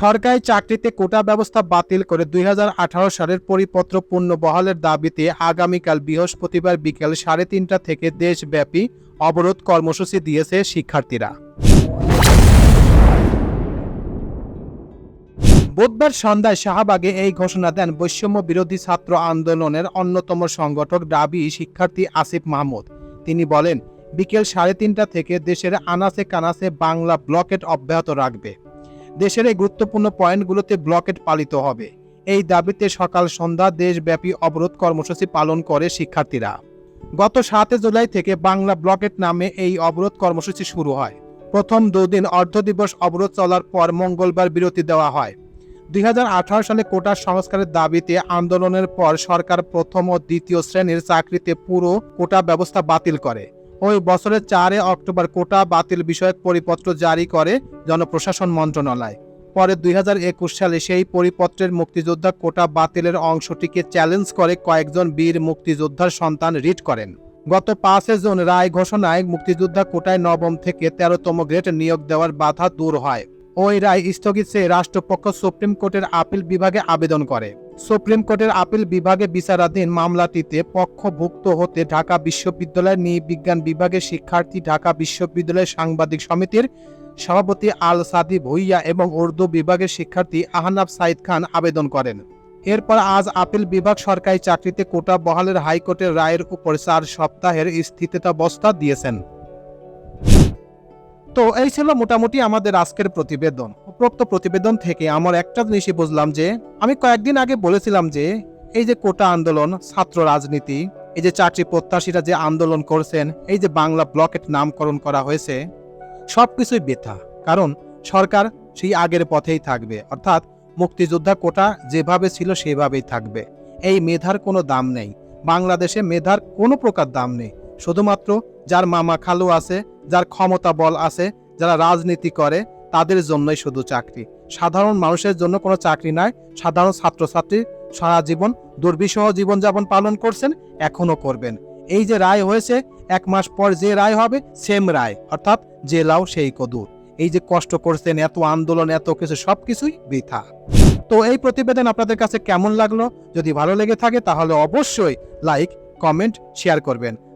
সরকারি চাকরিতে কোটা ব্যবস্থা বাতিল করে দুই হাজার আঠারো সালের পরিপত্র পূর্ণ বহালের দাবিতে আগামীকাল বৃহস্পতিবার বিকেল সাড়ে তিনটা থেকে দেশব্যাপী অবরোধ কর্মসূচি দিয়েছে শিক্ষার্থীরা। বুধবার সন্ধ্যায় শাহবাগে এই ঘোষণা দেন বৈষম্য বিরোধী ছাত্র আন্দোলনের অন্যতম সংগঠক ডাবি শিক্ষার্থী আসিফ মাহমুদ। তিনি বলেন, বিকেল সাড়ে তিনটা থেকে দেশের আনাচে কানাচে বাংলা ব্লকেট অব্যাহত রাখবে। দেশের এই গুরুত্বপূর্ণ পয়েন্টগুলোতে ব্লকেট পালিত হবে। এই দাবিতে সকাল সন্ধ্যা দেশব্যাপী অবরোধ কর্মসূচি পালন করে শিক্ষার্থীরা। গত সাতে জুলাই থেকে বাংলা ব্লকেট নামে এই অবরোধ কর্মসূচি শুরু হয়। প্রথম দুদিন অর্ধ দিবস অবরোধ চলার পর মঙ্গলবার বিরতি দেওয়া হয়। দুই হাজার আঠারো সালে কোটা সংস্কারের দাবিতে আন্দোলনের পর সরকার প্রথম ও দ্বিতীয় শ্রেণির চাকরিতে পুরো কোটা ব্যবস্থা বাতিল করে। ওই বছরের চারে অক্টোবর কোটা বাতিল বিষয়ক পরিপত্র জারি করে জনপ্রশাসন মন্ত্রণালয়। পরে দুই হাজার একুশ সালে সেই পরিপত্রের মুক্তিযোদ্ধা কোটা বাতিলের অংশটিকে চ্যালেঞ্জ করে কয়েকজন বীর মুক্তিযোদ্ধার সন্তান রিট করেন। গত পাঁচে জুন রায় ঘোষণায় মুক্তিযোদ্ধা কোটায় নবম থেকে তেরোতম গ্রেড নিয়োগ দেওয়ার বাধা দূর হয়। ওই রায় স্থগিত চেয়ে রাষ্ট্রপক্ষ সুপ্রিম কোর্টের আপিল বিভাগে আবেদন করে। সুপ্রিম কোর্টের আপিল বিভাগে বিচারাধীন মামলাটিতে পক্ষভুক্ত হতে ঢাকা বিশ্ববিদ্যালয়ের নৃবিজ্ঞান বিভাগের শিক্ষার্থী, ঢাকা বিশ্ববিদ্যালয়ের সাংবাদিক সমিতির সভাপতি আল সাদি ভুইয়া এবং উর্দু বিভাগের শিক্ষার্থী আহনাব সাইদ খান আবেদন করেন। এরপর আজ আপিল বিভাগ সরকারি চাকরিতে কোটা বহালের হাইকোর্টের রায়ের উপর চার সপ্তাহের স্থিতিতাবস্থা দিয়েছেন। তো এই ছিল মোটামুটি আমাদের আজকের প্রতিবেদন। উপরোক্ত প্রতিবেদন থেকে আমার একটা জিনিসই বুঝলাম যে, আমি কয়েকদিন আগে বলেছিলাম যে, এই যে কোটা আন্দোলন, ছাত্র রাজনীতি, এই যে চাকরি প্রত্যাশীরা যে আন্দোলন করছেন, এই যে বাংলা ব্লকেট নামকরণ করা হয়েছে, সবকিছুই বৃথা। কারণ সরকার সেই আগের পথেই থাকবে। অর্থাৎ মুক্তিযোদ্ধা কোটা যেভাবে ছিল সেভাবেই থাকবে। এই মেধার কোনো দাম নেই। বাংলাদেশে মেধার কোনো প্রকার দাম নেই। শুধুমাত্র যার মামা খালু আছে, যার ক্ষমতা বল আছে, যারা রাজনীতি করে, তাদের জন্যই শুধু চাকরি। সাধারণ মানুষের জন্য কোনো চাকরি নাই। সাধারণ ছাত্রছাত্রী সারা জীবন দুর্বিষহ জীবনযাপন পালন করছেন এখনও করবেন। এই যে রায় হয়েছে, এক মাস পর যে রায় হবে, সেম রায়, অর্থাৎ যে লাও সেই কদুর। এই যে কষ্ট করছেন, এত আন্দোলন, এত কিছু, সবকিছুই বৃথা। তো এই প্রতিবেদন আপনাদের কাছে কেমন লাগল? যদি ভালো লেগে থাকে, তাহলে অবশ্যই লাইক, কমেন্ট, শেয়ার করবেন।